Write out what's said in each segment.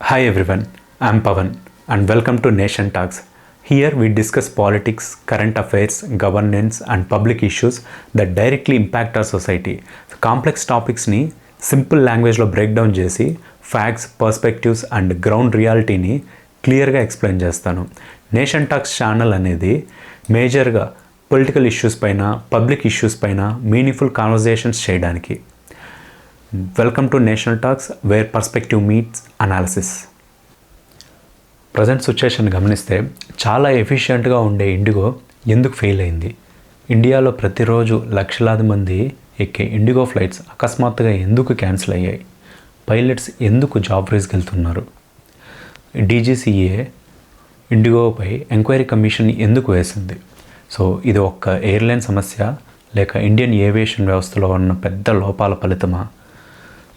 Hi everyone I'm Pavan and welcome to nation talks here we discuss politics current affairs governance and public issues the directly impact our society complex టాపిక్స్ని simple లాంగ్వేజ్లో break down చేసి facts perspectives and ground రియాలిటీని క్లియర్గా explain చేస్తాను. Nation talks channel అనేది మేజర్గా political issues పైన public issues పైన meaningful conversations చేయడానికి. Welcome to national talks where perspective meets analysis present situation గమనిస్తే చాలా ఎఫిషియెంట్గా ఉండే ఇండిగో ఎందుకు ఫెయిల్ అయింది? ఇండియాలో ప్రతిరోజు లక్షలాది మంది ఎక్కే ఇండిగో ఫ్లైట్స్ అకస్మాత్తుగా ఎందుకు క్యాన్సిల్ అయ్యాయి? పైలట్స్ ఎందుకు జాబ్ రేస్కి వెళ్తున్నారు డీజీసీఏ ఇండిగోపై ఎంక్వైరీ కమిషన్ ఎందుకు వేసింది? సో ఇది ఒక్క ఎయిర్లైన్ సమస్య లేక ఇండియన్ ఏవియేషన్ వ్యవస్థలో ఉన్న పెద్ద లోపాల ఫలితమా?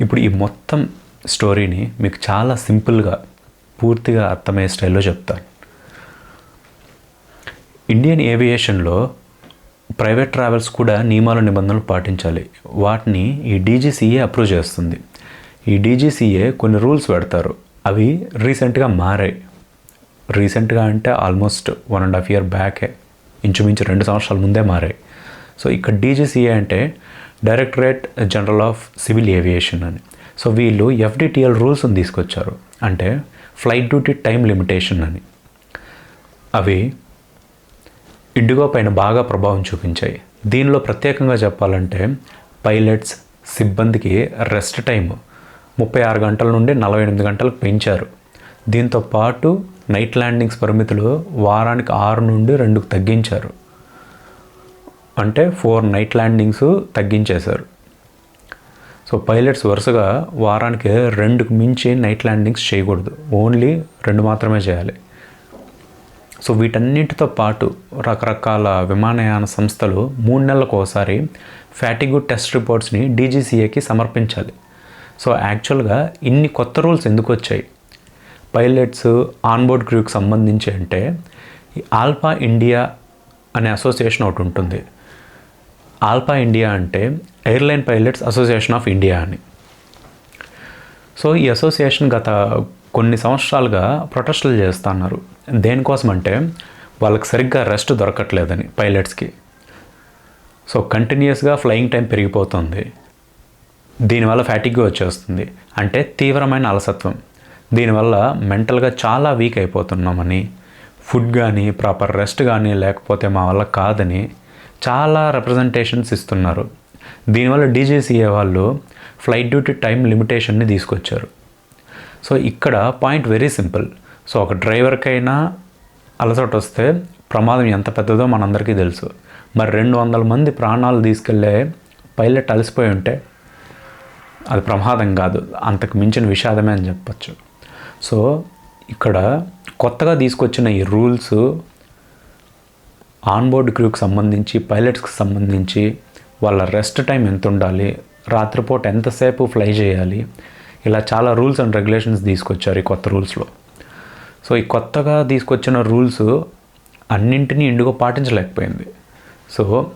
ఇప్పుడు ఈ మొత్తం స్టోరీని మీకు చాలా సింపుల్గా పూర్తిగా అర్థమయ్యే స్టైల్లో చెప్తాను. ఇండియన్ ఏవియేషన్లో ప్రైవేట్ ట్రావెల్స్ కూడా నియమాలు నిబంధనలు పాటించాలి. వాటిని ఈ డీజీసీఏ అప్రూవ్ చేస్తుంది. ఈ డీజీసీఏ కొన్ని రూల్స్ పెడతారు. అవి రీసెంట్గా మారాయి. రీసెంట్గా అంటే almost one and half year బ్యాకే. ఇంచుమించు రెండు సంవత్సరాల ముందే మారాయి. సో ఇక్కడ డీజీసీఏ అంటే directorate general of civil aviation అని. సో వీళ్ళు ఎఫ్డిటిఎల్ రూల్స్ని తీసుకొచ్చారు. అంటే ఫ్లైట్ డ్యూటీ టైం లిమిటేషన్ అని. అవి ఇండిగో పైన బాగా ప్రభావం చూపించాయి. దీనిలో ప్రత్యేకంగా చెప్పాలంటే పైలట్స్ సిబ్బందికి రెస్ట్ టైం ముప్పై ఆరు గంటల నుండి నలభై ఎనిమిది గంటలకు పెంచారు. దీంతో పాటు నైట్ ల్యాండింగ్స్ పరిమితులు వారానికి ఆరు నుండి రెండుకు తగ్గించారు. అంటే ఫోర్ నైట్ ల్యాండింగ్స్ తగ్గించేశారు. సో పైలట్స్ వరుసగా వారానికి రెండుకు మించి నైట్ ల్యాండింగ్స్ చేయకూడదు. ఓన్లీ రెండు మాత్రమే చేయాలి. సో వీటన్నిటితో పాటు రకరకాల విమానయాన సంస్థలు మూడు నెలలకు ఒకసారి ఫ్యాటిగు టెస్ట్ రిపోర్ట్స్ని డీజీసీఏకి సమర్పించాలి. సో యాక్చువల్గా ఇన్ని కొత్త రూల్స్ ఎందుకు వచ్చాయి? పైలట్స్ ఆన్బోర్డ్ క్రూకి సంబంధించి అంటే ఆల్ఫా ఇండియా అనే అసోసియేషన్ ఒకటి ఉంటుంది. ఆల్పా ఇండియా అంటే airline pilots association of India అని. సో ఈ అసోసియేషన్ గత కొన్ని సంవత్సరాలుగా ప్రొటెస్టులు చేస్తున్నారు. దేనికోసం అంటే వాళ్ళకి సరిగ్గా రెస్ట్ దొరకట్లేదని పైలట్స్కి. సో కంటిన్యూస్గా ఫ్లయింగ్ టైం పెరిగిపోతుంది. దీనివల్ల ఫ్యాటిగ్గా వచ్చేస్తుంది. అంటే తీవ్రమైన అలసత్వం. దీనివల్ల మెంటల్గా చాలా వీక్ అయిపోతున్నామని ఫుడ్ కానీ ప్రాపర్ రెస్ట్ కానీ లేకపోతే మా వల్ల కాదని చాలా రిప్రజెంటేషన్స్ ఇస్తున్నారు. దీనివల్ల డీజేసీఏ వాళ్ళు ఫ్లైట్ డ్యూటీ టైం లిమిటేషన్ని తీసుకొచ్చారు. సో ఇక్కడ పాయింట్ వెరీ సింపుల్ సో ఒక డ్రైవర్కైనా అలసట వస్తే ప్రమాదం ఎంత పెద్దదో మనందరికీ తెలుసు. మరి రెండు వందల మంది ప్రాణాలు తీసుకెళ్ళే పైలట్ అలసిపోయి ఉంటే అది ప్రమాదం కాదు. అంతకు మించిన విషాదమే అని చెప్పచ్చు. సో ఇక్కడ కొత్తగా తీసుకొచ్చిన ఈ రూల్స్ ఆన్బోర్డ్ క్రూకి సంబంధించి పైలట్స్కి సంబంధించి వాళ్ళ రెస్ట్ టైం ఎంత ఉండాలి రాత్రిపూట ఎంతసేపు ఫ్లై చేయాలి ఇలా చాలా రూల్స్ అండ్ రెగ్యులేషన్స్ తీసుకొచ్చారు ఈ కొత్త రూల్స్లో. సో ఈ కొత్తగా తీసుకొచ్చిన రూల్స్ అన్నింటినీ ఇండిగో పాటించలేకపోయింది. సో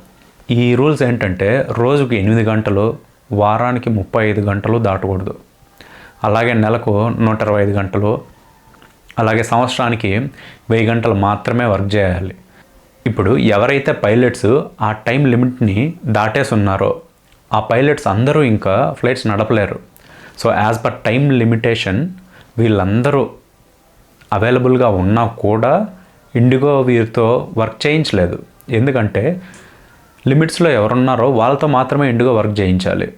ఈ రూల్స్ ఏంటంటే రోజుకి ఎనిమిది గంటలు వారానికి ముప్పై ఐదు గంటలు దాటకూడదు. అలాగే నెలకు నూట ఇరవై ఐదు గంటలు అలాగే సంవత్సరానికి వెయ్యి గంటలు మాత్రమే వర్క్ చేయాలి. ఇప్పుడు ఎవరైతే పైలట్స్ ఆ టైం లిమిట్ని దాటేసి ఉన్నారో ఆ పైలట్స్ అందరూ ఇంకా flights నడపలేరు. So as per time limitation వీళ్ళందరూ అవైలబుల్గా ఉన్నా కూడా ఇండిగో వీరితో వర్క్ చేయించలేదు. ఎందుకంటే లిమిట్స్లో ఎవరున్నారో వాళ్ళతో మాత్రమే ఇండిగో వర్క్ చేయించాలి.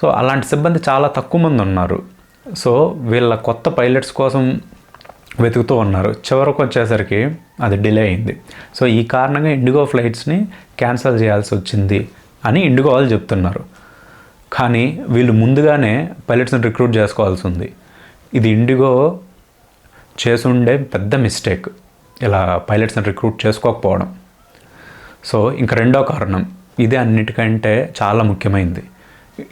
సో అలాంటి సిబ్బంది చాలా తక్కువ మంది ఉన్నారు. సో వీళ్ళ కొత్త పైలట్స్ కోసం వెతుకుతూ ఉన్నారు. చివరకు వచ్చేసరికి అది డిలే అయింది. సో ఈ కారణంగా ఇండిగో ఫ్లైట్స్ని క్యాన్సిల్ చేయాల్సి వచ్చింది అని ఇండిగో వాళ్ళు చెప్తున్నారు. కానీ వీళ్ళు ముందుగానే పైలట్స్ని రిక్రూట్ చేసుకోవాల్సి ఉంది. ఇది ఇండిగో చేసుండే పెద్ద మిస్టేక్ ఇలా పైలట్స్ని రిక్రూట్ చేసుకోకపోవడం. సో ఇంకా రెండో కారణం ఇది అన్నిటికంటే చాలా ముఖ్యమైనది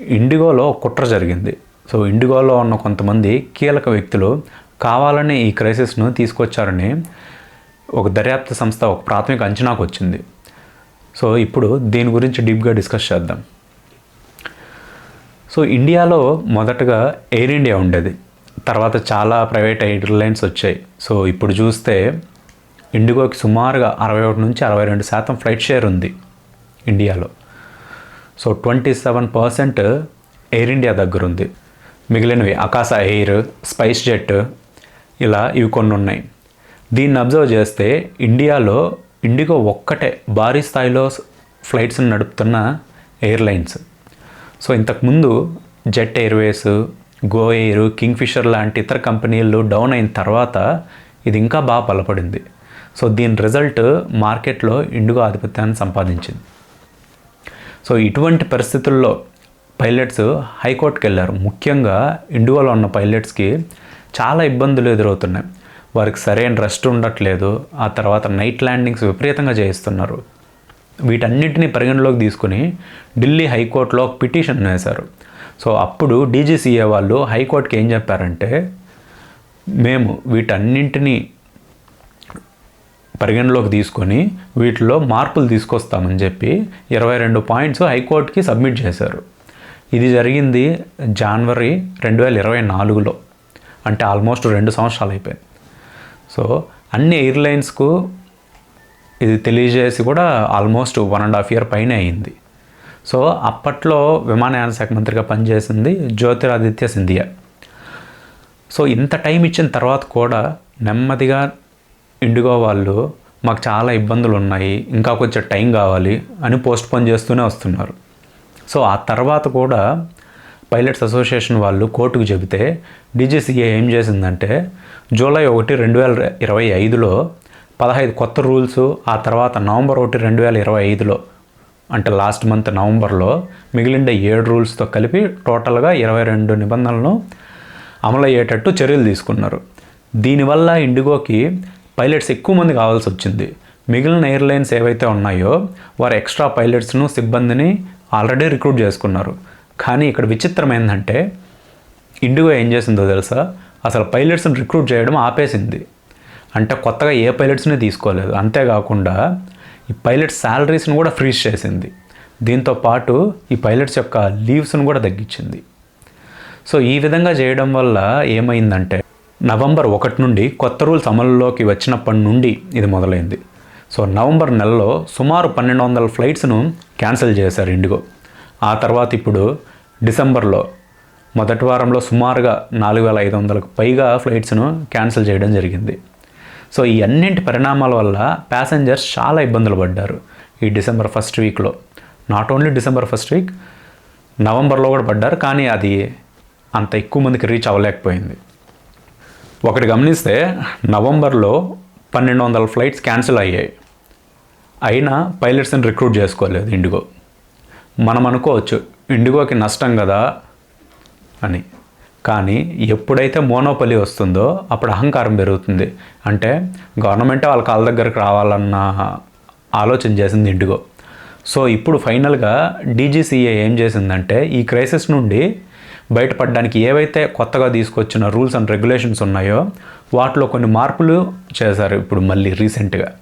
ఇండిగోలో కుట్ర జరిగింది. సో ఇండిగోలో ఉన్న కొంతమంది కీలక వ్యక్తులు కావాలనే ఈ క్రైసిస్ను తీసుకొచ్చారని ఒక దర్యాప్తు సంస్థ ఒక ప్రాథమిక అంచనాకు వచ్చింది. సో ఇప్పుడు దీని గురించి డీప్గా డిస్కస్ చేద్దాం. సో ఇండియాలో మొదటగా ఎయిర్ ఇండియా ఉండేది. తర్వాత చాలా ప్రైవేట్ ఎయిర్లైన్స్ వచ్చాయి. సో ఇప్పుడు చూస్తే ఇండిగోకి సుమారుగా అరవై ఒకటి నుంచి అరవై రెండు శాతం ఫ్లైట్ షేర్ ఉంది ఇండియాలో. So twenty seven percent Air India దగ్గర ఉంది. మిగిలినవి అకాశ ఎయిర్ స్పైస్ జెట్ ఇలా ఇవి కొన్ని ఉన్నాయి దీన్ని అబ్జర్వ్ చేస్తే ఇండియాలో ఇండిగో ఒక్కటే భారీ స్థాయిలో ఫ్లైట్స్ని నడుపుతున్న ఎయిర్లైన్స్. సో ఇంతకుముందు Jet Airways Go Air Kingfisher లాంటి ఇతర కంపెనీలు డౌన్ అయిన తర్వాత ఇది ఇంకా బాగా బలపడింది. సో దీని రిజల్ట్ మార్కెట్లో ఇండిగో ఆధిపత్యాన్ని సంపాదించింది. సో ఇటువంటి పరిస్థితుల్లో పైలట్స్ హైకోర్టుకి వెళ్ళారు ముఖ్యంగా ఇండిగోలో ఉన్న పైలట్స్కి చాలా ఇబ్బందులు ఎదురవుతున్నాయి. వారికి సరైన రెస్ట్ ఉండట్లేదు. ఆ తర్వాత నైట్ ల్యాండింగ్స్ విపరీతంగా చేయిస్తున్నారు. వీటన్నిటిని పరిగణలోకి తీసుకుని ఢిల్లీ హైకోర్టులో ఒక పిటిషన్ వేశారు. సో అప్పుడు డీజీసీఏ వాళ్ళు హైకోర్టుకి ఏం చెప్పారంటే మేము వీటన్నింటినీ పరిగణలోకి తీసుకొని వీటిలో మార్పులు తీసుకొస్తామని చెప్పి ఇరవై రెండు పాయింట్స్ హైకోర్టుకి సబ్మిట్ చేశారు. ఇది జరిగింది జనవరి రెండు వేల ఇరవై నాలుగులో. అంటే ఆల్మోస్ట్ రెండు సంవత్సరాలు అయిపోయింది. సో అన్ని ఎయిర్లైన్స్కు ఇది తెలియజేసి కూడా almost one and half year పైనే అయింది. సో అప్పట్లో విమానయాన శాఖ మంత్రిగా పనిచేసింది జ్యోతిరాదిత్య సింధియా. సో ఇంత టైం ఇచ్చిన తర్వాత కూడా నెమ్మదిగా ఇండిగో వాళ్ళు మాకు చాలా ఇబ్బందులు ఉన్నాయి ఇంకా కొంచెం టైం కావాలి అని పోస్ట్ పోన్ చేస్తూనే వస్తున్నారు. సో ఆ తర్వాత కూడా పైలట్స్ అసోసియేషన్ వాళ్ళు కోర్టుకు చెబితే డీజీసీఏ ఏం చేసిందంటే జూలై ఒకటి రెండు వేల ఇరవై ఐదులో పదహైదు కొత్త రూల్స్ ఆ తర్వాత నవంబర్ ఒకటి రెండు వేల ఇరవై ఐదులో అంటే లాస్ట్ మంత్ నవంబర్లో మిగిలిన ఏడు రూల్స్తో కలిపి టోటల్గా ఇరవై రెండు నిబంధనలను అమలయ్యేటట్టు చర్యలు తీసుకున్నారు. దీనివల్ల ఇండిగోకి పైలట్స్ ఎక్కువ మంది కావాల్సి వచ్చింది. మిగిలిన ఎయిర్లైన్స్ ఏవైతే ఉన్నాయో వారు ఎక్స్ట్రా పైలట్స్ను సిబ్బందిని ఆల్రెడీ రిక్రూట్ చేసుకున్నారు. కానీ ఇక్కడ విచిత్రం ఏంటంటే ఇండిగో ఏం చేసిందో తెలుసా? అసలు పైలట్స్ని రిక్రూట్ చేయడం ఆపేసింది. అంటే కొత్తగా ఏ పైలట్స్ని తీసుకోలేదు. అంతేకాకుండా ఈ పైలట్స్ శాలరీస్ని కూడా ఫ్రీజ్ చేసింది. దీంతో పాటు ఈ పైలట్స్ యొక్క లీవ్స్ను కూడా తగ్గించింది. సో ఈ విధంగా చేయడం వల్ల ఏమైందంటే నవంబర్ ఒకటి నుండి కొత్త రూల్స్ అమలులోకి వచ్చినప్పటి నుండి ఇది మొదలైంది. సో నవంబర్ నెలలో సుమారు పన్నెండు వందల ఫ్లైట్స్ను క్యాన్సిల్ చేశారు ఇండిగో. ఆ తర్వాత ఇప్పుడు డిసెంబర్లో మొదటి వారంలో సుమారుగా నాలుగు వేల ఐదు వందలకు పైగా ఫ్లైట్స్ను క్యాన్సిల్ చేయడం జరిగింది. సో ఈ అన్నింటి పరిణామాల వల్ల ప్యాసింజర్స్ చాలా ఇబ్బందులు పడ్డారు ఈ డిసెంబర్ ఫస్ట్ వీక్లో. Not only December first week నవంబర్లో కూడా పడ్డారు కానీ అది అంత ఎక్కువ మందికి రీచ్ అవ్వలేకపోయింది. ఒకటి గమనిస్తే నవంబర్లో పన్నెండు వందల ఫ్లైట్స్ క్యాన్సిల్ అయ్యాయి. అయినా పైలట్స్ని రిక్రూట్ చేసుకోలేదు ఇండిగో. మనం అనుకోవచ్చు ఇండిగోకి నష్టం కదా అని. కానీ ఎప్పుడైతే మోనోపలి వస్తుందో అప్పుడు అహంకారం పెరుగుతుంది. అంటే గవర్నమెంటే వాళ్ళ కాళ్ళ దగ్గరకు రావాలన్న ఆలోచన చేసింది ఇండిగో. సో ఇప్పుడు ఫైనల్గా డీజీసీఏ ఏం చేసిందంటే ఈ క్రైసిస్ నుండి బయటపడడానికి ఏవైతే కొత్తగా తీసుకొచ్చిన రూల్స్ అండ్ రెగ్యులేషన్స్ ఉన్నాయో వాటిలో కొన్ని మార్పులు చేశారు ఇప్పుడు మళ్ళీ రీసెంట్గా.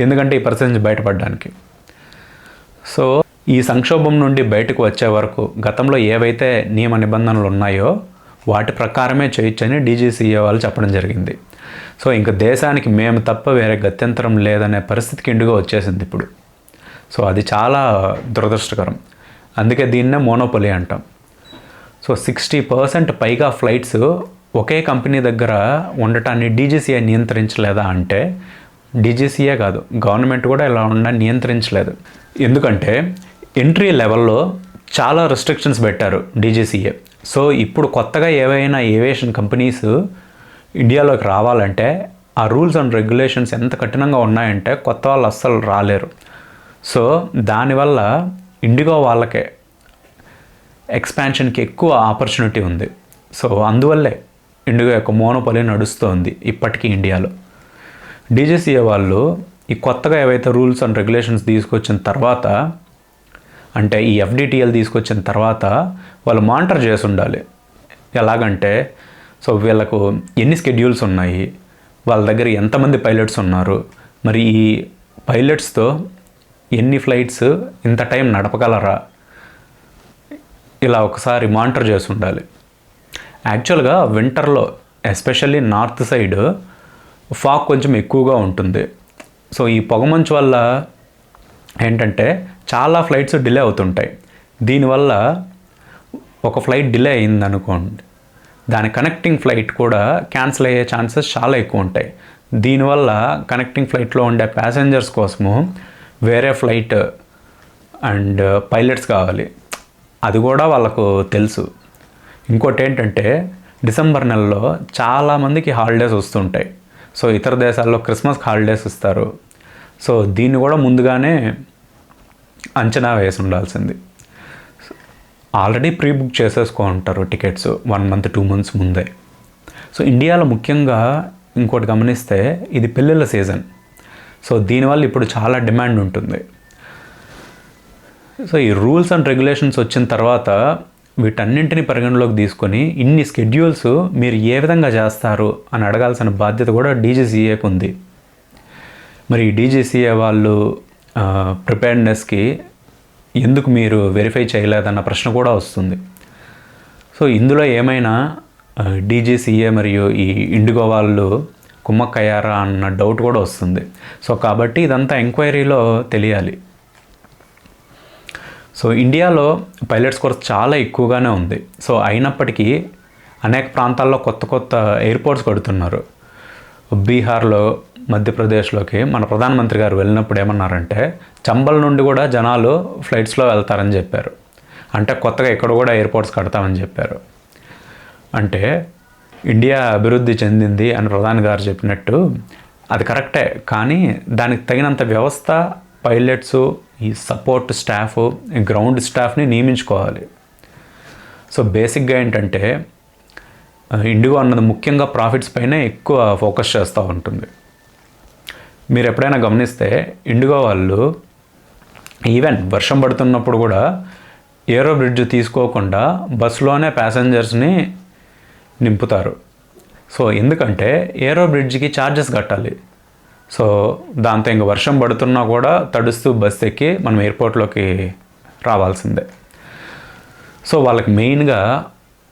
ఎందుకంటే ఈ పరిస్థితి నుంచి బయటపడడానికి. సో ఈ సంక్షోభం నుండి బయటకు వచ్చే వరకు గతంలో ఏవైతే నియమ నిబంధనలు ఉన్నాయో వాటి ప్రకారమే చేయొచ్చని డీజీసీఏ వాళ్ళు చెప్పడం జరిగింది. సో ఇంకా దేశానికి మేము తప్ప వేరే గత్యంతరం లేదనే పరిస్థితికి ఇండిగో వచ్చేసింది ఇప్పుడు. సో అది చాలా దురదృష్టకరం. అందుకే దీన్నే మోనోపొలి అంటాం. సో సిక్స్టీ పర్సెంట్ పైగా ఫ్లైట్స్ ఒకే కంపెనీ దగ్గర ఉండటాన్ని డీజీసీఏ నియంత్రించలేదా అంటే డీజీసీఏ కాదు గవర్నమెంట్ కూడా ఇలా ఉండడాన్ని నియంత్రించలేదు. ఎందుకంటే ఎంట్రీ లెవెల్లో చాలా రెస్ట్రిక్షన్స్ పెట్టారు డీజీసీఏ సో ఇప్పుడు కొత్తగా ఏవైనా ఏవియేషన్ కంపెనీస్ ఇండియాలోకి రావాలంటే ఆ రూల్స్ అండ్ రెగ్యులేషన్స్ ఎంత కఠినంగా ఉన్నాయంటే కొత్త వాళ్ళు అస్సలు రాలేరు. సో దానివల్ల ఇండిగో వాళ్ళకే ఎక్స్పాన్షన్కి ఎక్కువ ఆపర్చునిటీ ఉంది. సో అందువల్లే ఇండిగో యొక్క మోనోపలి నడుస్తోంది ఇప్పటికీ ఇండియాలో. డీజీసీఏ వాళ్ళు ఈ కొత్తగా ఏవైతే రూల్స్ అండ్ రెగ్యులేషన్స్ తీసుకొచ్చిన తర్వాత అంటే ఈ ఎఫ్డిటిఎల్ తీసుకొచ్చిన తర్వాత వాళ్ళు మానిటర్ చేసి ఉండాలి ఎలాగంటే సో వీళ్ళకు ఎన్ని స్కెడ్యూల్స్ ఉన్నాయి వాళ్ళ దగ్గర ఎంతమంది పైలట్స్ ఉన్నారు మరి ఈ పైలట్స్తో ఎన్ని ఫ్లైట్స్ ఇంత టైం నడపగలరా? ఇలా ఒకసారి మానిటర్ చేసి ఉండాలి యాక్చువల్గా వింటర్లో ఎస్పెషల్లీ నార్త్ సైడ్ ఫాగ్ కొంచెం ఎక్కువగా ఉంటుంది. సో ఈ పొగమంచు వల్ల ఏంటంటే చాలా ఫ్లైట్స్ డిలే అవుతుంటాయి. దీనివల్ల ఒక ఫ్లైట్ డిలే అయింది అనుకోండి దాని కనెక్టింగ్ ఫ్లైట్ కూడా క్యాన్సిల్ అయ్యే ఛాన్సెస్ చాలా ఎక్కువ ఉంటాయి. దీనివల్ల కనెక్టింగ్ ఫ్లైట్లో ఉండే ప్యాసింజర్స్ కోసము వేరే ఫ్లైట్ అండ్ పైలట్స్ కావాలి. అది కూడా వాళ్ళకు తెలుసు. ఇంకోటి ఏంటంటే డిసెంబర్ నెలలో చాలామందికి హాలిడేస్ వస్తుంటాయి. సో ఇతర దేశాల్లో క్రిస్మస్ హాలిడేస్ ఇస్తారు. సో దీన్ని కూడా ముందుగానే అంచనా వేసి ఉండాల్సింది ఆల్రెడీ ప్రీ బుక్ చేసేసుకో ఉంటారు tickets one month two months ముందే. సో ఇండియాలో ముఖ్యంగా ఇంకోటి గమనిస్తే ఇది పెళ్ళిళ్ళ సీజన్. సో దీనివల్ల ఇప్పుడు చాలా డిమాండ్ ఉంటుంది. సో ఈ రూల్స్ అండ్ రెగ్యులేషన్స్ వచ్చిన తర్వాత వీటన్నింటిని పరిగణలోకి తీసుకొని ఇన్ని స్కెడ్యూల్స్ మీరు ఏ విధంగా చేస్తారు అని అడగాల్సిన బాధ్యత కూడా డీజీసీఏకు ఉంది. మరి డీజీసీఏ వాళ్ళు ప్రిపేర్నెస్కి ఎందుకు మీరు వెరిఫై చేయలేదన్న ప్రశ్న కూడా వస్తుంది. సో ఇందులో ఏమైనా డీజీసీఏ మరియు ఈ ఇండిగో వాళ్ళు కుమ్మక్కయ్యారా అన్న డౌట్ కూడా వస్తుంది. సో కాబట్టి ఇదంతా ఎంక్వైరీలో తెలియాలి. సో ఇండియాలో పైలట్స్ కోర్స్ చాలా ఎక్కువగానే ఉంది. సో అయినప్పటికీ అనేక ప్రాంతాల్లో కొత్త కొత్త ఎయిర్పోర్ట్స్ కడుతున్నారు. బీహార్లో మధ్యప్రదేశ్లోకి మన ప్రధానమంత్రి గారు వెళ్ళినప్పుడు ఏమన్నారంటే చంబల్ నుండి కూడా జనాలు ఫ్లైట్స్లో వెళ్తారని చెప్పారు. అంటే కొత్తగా ఇక్కడ కూడా ఎయిర్పోర్ట్స్ కడతామని చెప్పారు. అంటే ఇండియా అభివృద్ధి చెందింది అని ప్రధాని గారు చెప్పినట్టు అది కరెక్టే కానీ దానికి తగినంత వ్యవస్థ పైలట్స్ ఈ సపోర్ట్ స్టాఫ్ ఈ గ్రౌండ్ స్టాఫ్ని నియమించుకోవాలి. సో బేసిక్గా ఏంటంటే ఇండిగో అన్నది ముఖ్యంగా ప్రాఫిట్స్ పైనే ఎక్కువ ఫోకస్ చేస్తూ ఉంటుంది. మీరు ఎప్పుడైనా గమనిస్తే ఇండిగో వాళ్ళు ఈవెన్ వర్షం పడుతున్నప్పుడు కూడా ఏరో బ్రిడ్జ్ తీసుకోకుండా బస్సులోనే ప్యాసింజర్స్ని నింపుతారు. సో ఎందుకంటే ఏరో బ్రిడ్జ్కి ఛార్జెస్ కట్టాలి. సో దాంతో ఇంక వర్షం పడుతున్నా కూడా తడుస్తూ బస్ ఎక్కి మనం ఎయిర్పోర్ట్లోకి రావాల్సిందే. సో వాళ్ళకి మెయిన్గా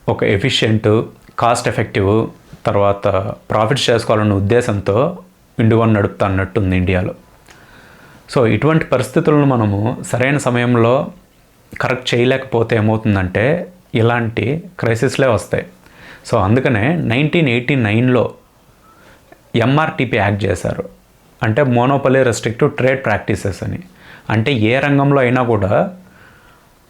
ఒక ఎఫిషియెంట్ కాస్ట్ ఎఫెక్టివ్ తర్వాత ప్రాఫిట్స్ చేసుకోవాలన్న ఉద్దేశంతో ఇండిగోని నడుపుతా అన్నట్టుంది ఇండియాలో. సో ఇటువంటి పరిస్థితులను మనము సరైన సమయంలో కరెక్ట్ చేయలేకపోతే ఏమవుతుందంటే ఇలాంటి క్రైసిస్లే వస్తాయి. సో అందుకనే నైన్టీన్ ఎయిటీ నైన్లో ఎంఆర్టీపీ యాక్ట్ చేశారు. అంటే మోనోపలి రెస్ట్రిక్టివ్ ట్రేడ్ ప్రాక్టీసెస్ అని. అంటే ఏ రంగంలో అయినా కూడా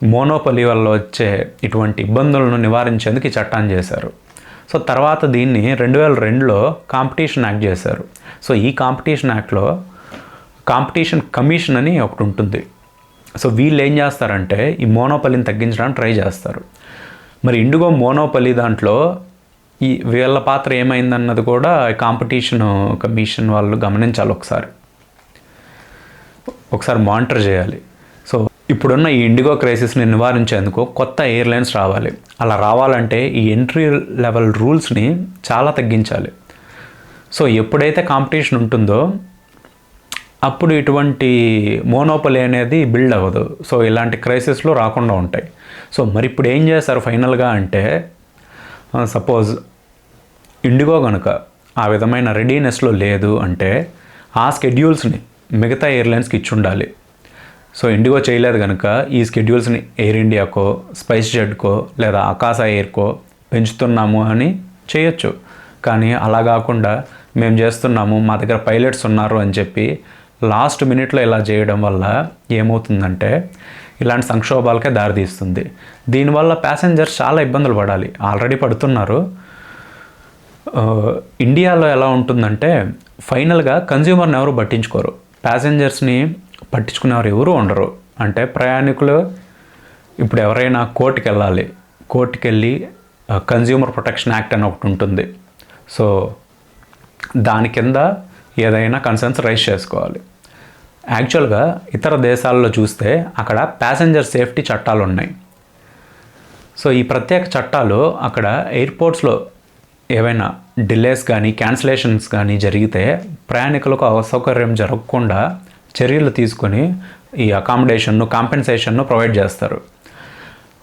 మోనోపలి వల్ల వచ్చే ఇటువంటి ఇబ్బందులను నివారించేందుకు ఈ చట్టాన్ని చేశారు. సో తర్వాత దీన్ని రెండు వేల రెండులో కాంపిటీషన్ యాక్ట్ చేశారు. సో ఈ కాంపిటీషన్ యాక్ట్లో కాంపిటీషన్ కమిషన్ అని ఒకటి ఉంటుంది. సో వీళ్ళు ఏం చేస్తారంటే ఈ మోనోపలిని తగ్గించడానికి ట్రై చేస్తారు. మరి ఇండిగో మోనోపలి దాంట్లో ఈ వీళ్ళ పాత్ర ఏమైందన్నది కూడా కాంపిటీషన్ కమిషన్ వాళ్ళు గమనించాలి ఒకసారి. ఒకసారి మానిటర్ చేయాలి. ఇప్పుడున్న ఈ ఇండిగో క్రైసిస్ని నివారించేందుకు కొత్త ఎయిర్లైన్స్ రావాలి. అలా రావాలంటే ఈ ఎంట్రీ లెవెల్ రూల్స్ని చాలా తగ్గించాలి. సో ఎప్పుడైతే కాంపిటీషన్ ఉంటుందో అప్పుడు ఇటువంటి మోనోపలి అనేది బిల్డ్ అవ్వదు. సో ఇలాంటి క్రైసిస్లు రాకుండా ఉంటాయి. సో మరి ఇప్పుడు ఏం చేస్తారు ఫైనల్గా అంటే సపోజ్ ఇండిగో కనుక ఆ విధమైన రెడీనెస్లో లేదు అంటే ఆ స్కెడ్యూల్స్ని మిగతా ఎయిర్లైన్స్కి ఇచ్చి ఉండాలి. సో ఇండిగో చేయలేదు కనుక ఈ స్కెడ్యూల్స్ని ఎయిర్ ఇండియాకో స్పైస్ జెట్కో లేదా ఆకాశ ఎయిర్కో పెంచుతున్నాము అని చేయొచ్చు. కానీ అలా కాకుండా మేము చేస్తున్నాము మా దగ్గర పైలట్స్ ఉన్నారు అని చెప్పి లాస్ట్ మినిట్లో ఇలా చేయడం వల్ల ఏమవుతుందంటే ఇలాంటి సంక్షోభాలకే దారితీస్తుంది. దీనివల్ల ప్యాసింజర్స్ చాలా ఇబ్బందులు పడాలి. ఆల్రెడీ పడుతున్నారు. ఇండియాలో ఎలా ఉంటుందంటే ఫైనల్గా కన్జ్యూమర్ని ఎవరు పట్టించుకోరు. ప్యాసింజర్స్ని పట్టించుకునేవారు ఎవరు ఉండరు. అంటే ప్రయాణికులు ఇప్పుడు ఎవరైనా కోర్టుకి వెళ్ళాలి కోర్టుకి వెళ్ళి కన్జ్యూమర్ ప్రొటెక్షన్ యాక్ట్ అని ఒకటి ఉంటుంది. సో దాని కింద ఏదైనా కన్సర్న్స్ రైజ్ చేసుకోవాలి. యాక్చువల్గా ఇతర దేశాల్లో చూస్తే అక్కడ ప్యాసింజర్ సేఫ్టీ చట్టాలు ఉన్నాయి. సో ఈ ప్రత్యేక చట్టాలు అక్కడ ఎయిర్పోర్ట్స్లో ఏవైనా డిలేస్ కానీ క్యాన్సిలేషన్స్ కానీ జరిగితే ప్రయాణికులకు అసౌకర్యం జరగకుండా చర్యలు తీసుకొని ఈ అకామిడేషన్ను కాంపెన్సేషన్ను ప్రొవైడ్ చేస్తారు.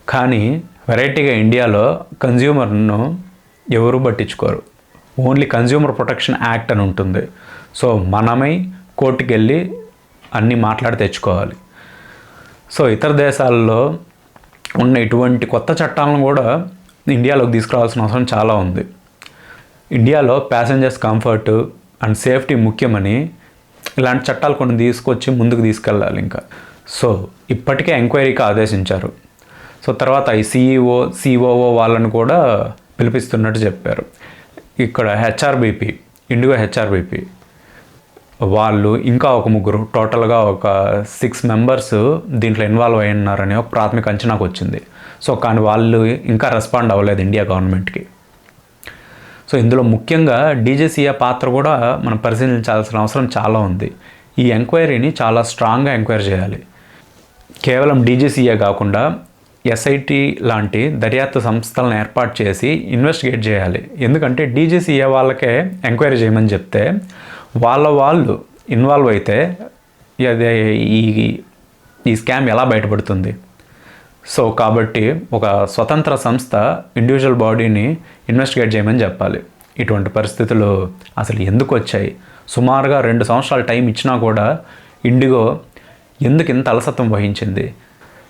కానీ వెరైటీగా ఇండియాలో కన్జ్యూమర్ను ఎవరు పట్టించుకోరు. ఓన్లీ కన్జ్యూమర్ ప్రొటెక్షన్ యాక్ట్ అని ఉంటుంది. సో మనమై కోర్టుకి వెళ్ళి అన్నీ మాట్లాడి తెచ్చుకోవాలి. సో ఇతర దేశాల్లో ఉన్న ఇటువంటి కొత్త చట్టాలను కూడా ఇండియాలోకి తీసుకురావాల్సిన అవసరం చాలా ఉంది. ఇండియాలో ప్యాసింజర్స్ కంఫర్ట్ అండ్ సేఫ్టీ ముఖ్యమని ఇలాంటి చట్టాలు కొన్ని తీసుకొచ్చి ముందుకు తీసుకెళ్ళాలి ఇంకా. సో ఇప్పటికే ఎంక్వైరీకి ఆదేశించారు. సో తర్వాత ఈ సిఈఓ సిఓఓ వాళ్ళని కూడా పిలిపిస్తున్నట్టు చెప్పారు. ఇక్కడ హెచ్ఆర్బిపి ఇండిగో హెచ్ఆర్బిపి వాళ్ళు ఇంకా ఒక ముగ్గురు టోటల్గా ఒక సిక్స్ మెంబర్స్ దీంట్లో ఇన్వాల్వ్ అయి ఉన్నారని ఒక ప్రాథమిక అంచనాకు వచ్చింది. సో కానీ వాళ్ళు ఇంకా రెస్పాండ్ అవ్వలేదు ఇండియా గవర్నమెంట్కి. సో ఇందులో ముఖ్యంగా డీజేసీఏ పాత్ర కూడా మనం పరిశీలించాల్సిన అవసరం చాలా ఉంది. ఈ ఎంక్వైరీని చాలా స్ట్రాంగ్గా ఎంక్వైరీ చేయాలి. కేవలం డీజేసీఏ కాకుండా ఎస్ఐటి లాంటి దర్యాప్తు సంస్థలను ఏర్పాటు చేసి ఇన్వెస్టిగేట్ చేయాలి. ఎందుకంటే డీజీసీఏ వాళ్ళకే ఎంక్వైరీ చేయమని చెప్తే వాళ్ళ వాళ్ళు ఇన్వాల్వ్ అయితే అదే ఈ ఈ స్కామ్ ఎలా బయటపడుతుంది? సో కాబట్టి ఒక స్వతంత్ర సంస్థ ఇండివిజువల్ బాడీని ఇన్వెస్టిగేట్ చేయమని చెప్పాలి. ఇటువంటి పరిస్థితులు అసలు ఎందుకు వచ్చాయి? సుమారుగా రెండు సంవత్సరాల టైం ఇచ్చినా కూడా ఇండిగో ఎందుకు ఇంత అలసత్వం వహించింది?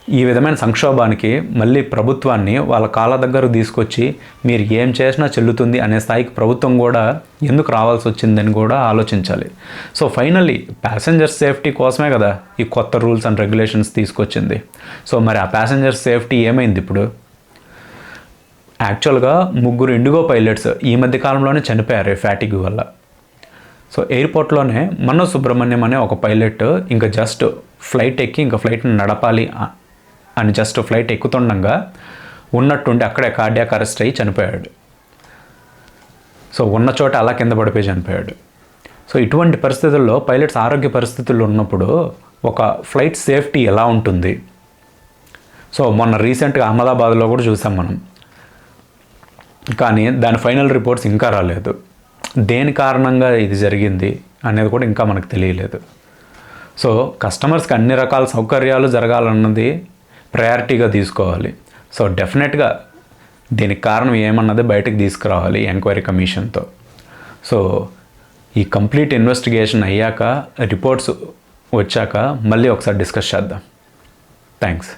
ఈ విధమైన సంక్షోభానికి మళ్ళీ ప్రభుత్వాన్ని వాళ్ళ కాళ్ళ దగ్గర తీసుకొచ్చి మీరు ఏం చేసినా చెల్లుతుంది అనే స్థాయికి ప్రభుత్వం కూడా ఎందుకు రావాల్సి వచ్చిందని కూడా ఆలోచించాలి. సో ఫైనల్లీ ప్యాసింజర్ సేఫ్టీ కోసమే కదా ఈ కొత్త రూల్స్ అండ్ రెగ్యులేషన్స్ తీసుకొచ్చింది. సో మరి ఆ ప్యాసింజర్ సేఫ్టీ ఏమైంది ఇప్పుడు? యాక్చువల్గా ముగ్గురు ఇండిగో పైలట్స్ ఈ మధ్య కాలంలోనే చనిపోయారు ఫ్యాటిక్ వల్ల. సో ఎయిర్పోర్ట్లోనే మనో సుబ్రహ్మణ్యం అనే ఒక పైలట్ ఇంకా జస్ట్ ఫ్లైట్ ఎక్కి ఇంకా ఫ్లైట్ని నడపాలి అని జస్ట్ ఫ్లైట్ ఎక్కుతుండగా ఉన్నట్టుండి అక్కడే కార్డియాక్ అరెస్ట్ అయ్యి చనిపోయాడు. సో ఉన్న చోట అలా కింద పడిపోయి చనిపోయాడు. సో ఇటువంటి పరిస్థితుల్లో పైలట్స్ ఆరోగ్య పరిస్థితుల్లో ఉన్నప్పుడు ఒక ఫ్లైట్ సేఫ్టీ ఎలా ఉంటుంది? సో మొన్న రీసెంట్గా అహ్మదాబాద్లో కూడా చూసాం మనం. కానీ దాని ఫైనల్ రిపోర్ట్స్ ఇంకా రాలేదు. దేని కారణంగా ఇది జరిగింది అనేది కూడా ఇంకా మనకు తెలియలేదు. సో కస్టమర్స్కి అన్ని రకాల సౌకర్యాలు జరగాలన్నది ప్రయారిటీగా తీసుకోవాలి. సో డెఫినెట్గా దీనికి కారణం ఏమన్నది బయటకు తీసుకురావాలి ఎంక్వైరీ కమిషన్తో సో ఈ కంప్లీట్ ఇన్వెస్టిగేషన్ అయ్యాక రిపోర్ట్స్ వచ్చాక మళ్ళీ ఒకసారి డిస్కస్ చేద్దాం. థ్యాంక్స్